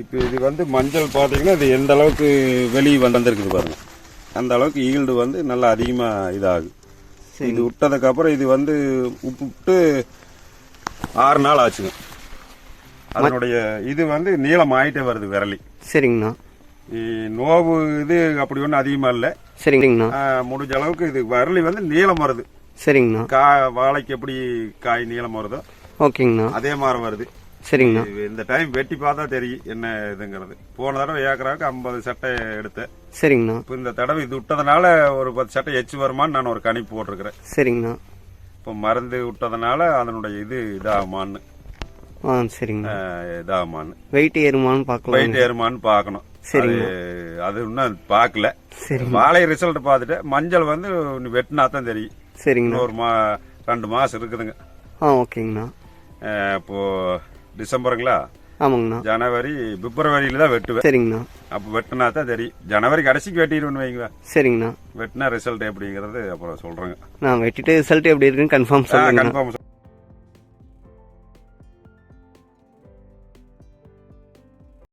இப்போ இது வந்து மஞ்சள் பார்த்தீங்கன்னா இது எந்த அளவுக்கு வெளியே வந்திருக்குது பாருங்க. அந்த அளவுக்கு ஈல்டு வந்து நல்லா அதிகமாக இதாகுது. இது விட்டதுக்கப்புறம் இது வந்து உப்பு விட்டு ஆறு நாள் ஆச்சுங்க. அதனுடைய இது வந்து நீளம் ஆயிட்டே வருது விரலி. சரிங்கண்ணா. நோவு இது அப்படி ஒன்றும் அதிகமாக இல்லை. சரிங்கண்ணா. முடிஞ்ச அளவுக்கு இது விரலி வந்து நீளம் வருது. சரிங்கண்ணா. கா வாழைக்கு எப்படி காய் நீளம் வருதோ ஓகேங்கண்ணா. அதே மாதிரி வருது. சரிங்கண்ணா. இந்த டைம் வெட்டி பார்த்தா தெரியும் என்ன இதுங்கிறது. போன தடவை ஏக்கராவுக்கு ஐம்பது சட்டை எடுத்தேன். சரிங்கண்ணா. இப்போ இந்த தடவை இது விட்டதுனால ஒரு பத்து சட்டை எச்சு வருமான்னு நான் ஒரு கணிப்பு போட்டிருக்கிறேன். சரிங்கண்ணா. இப்போ மருந்து விட்டதுனால அதனுடைய இது இதாகுமான்னு. ஆ சரிங்கண்ணா. இதாகுமான்னு. வெயிட் ஏறுமான்னு பார்க்கலாம் வெயிட் ஏறுமான்னு பார்க்கணும். சரிங்க. அது- இன்னும் பார்க்கல. சரிங்க வாழை ரிசல்ட் பார்த்துட்டு மஞ்சள் வந்து வெட்டினா தான் தெரியும். சரிங்கண்ணா. இன்னொரு மா ரெண்டு மாசம் இருக்குதுங்க. ஆ ஓகேங்கண்ணா. அஹ், இப்போ டிசம்பருங்களா? ஆமாங்கண்ணா. ஜனவரி பிப்ரவரியில தான் வெட்டுவேன். சரிங்கண்ணா. அப்போ வெட்டினா தான் தெரியும். ஜனவரி கடைசிக்கு வெட்டிடுவேன்னு வைங்க சரிங்கண்ணா. வெட்டினா ரிசல்ட் எப்படிங்கிறது அப்புறம் சொல்றேங்க. நான் வெட்டிட்டு ரிசல்ட் எப்படி இருக்குன்னு கன்ஃபார்ம் கன்ஃபார்ம்